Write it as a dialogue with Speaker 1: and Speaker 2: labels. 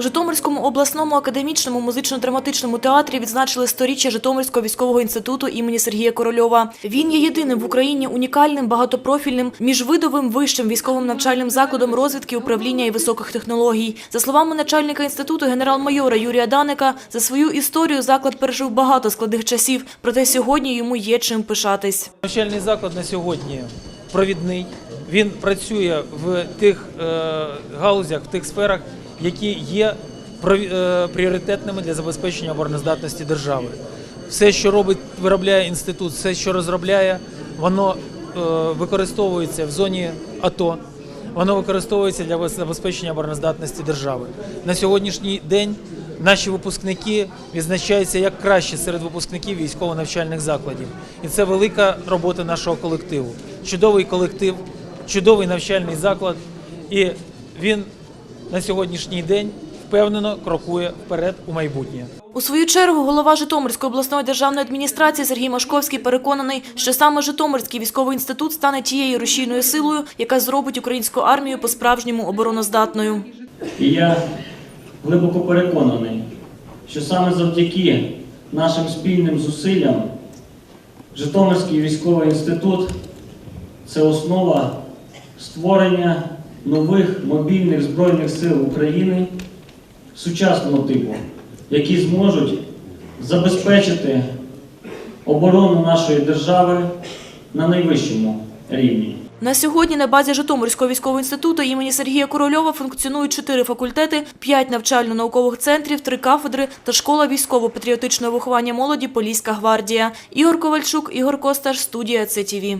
Speaker 1: У Житомирському обласному академічному музично-драматичному театрі відзначили сторіччя Житомирського військового інституту імені Сергія Корольова. Він є єдиним в Україні унікальним, багатопрофільним, міжвидовим вищим військовим навчальним закладом розвідки, управління і високих технологій. За словами начальника інституту генерал-майора Юрія Даника, за свою історію заклад пережив багато складних часів, проте сьогодні йому є чим пишатись.
Speaker 2: Навчальний заклад на сьогодні провідний. Він працює в тих е, галузях, в тих сферах, які є е, пріоритетними для забезпечення обороноздатності держави. Все, що робить, виробляє інститут, все, що розробляє, воно е, використовується в зоні АТО. Воно використовується для забезпечення обороноздатності держави. На сьогоднішній день наші випускники відзначаються як краще серед випускників військово-навчальних закладів. І це велика робота нашого колективу. Чудовий колектив, чудовий навчальний заклад. І він на сьогоднішній день впевнено крокує вперед у майбутнє.
Speaker 1: У свою чергу голова Житомирської обласної державної адміністрації Сергій Машковський переконаний, що саме Житомирський військовий інститут стане тією рушійною силою, яка зробить українську армію по-справжньому обороноздатною.
Speaker 3: І я глибоко переконаний, що саме завдяки нашим спільним зусиллям Житомирський військовий інститут це основа створення нових мобільних Збройних сил України сучасного типу, які зможуть забезпечити оборону нашої держави на найвищому рівні.
Speaker 1: На сьогодні на базі Житомирського військового інституту імені Сергія Корольова функціонують чотири факультети, п'ять навчально-наукових центрів, три кафедри та школа військово-патріотичного виховання молоді Поліська гвардія. Ігор Ковальчук, Ігор Косташ, студія ЦТВ.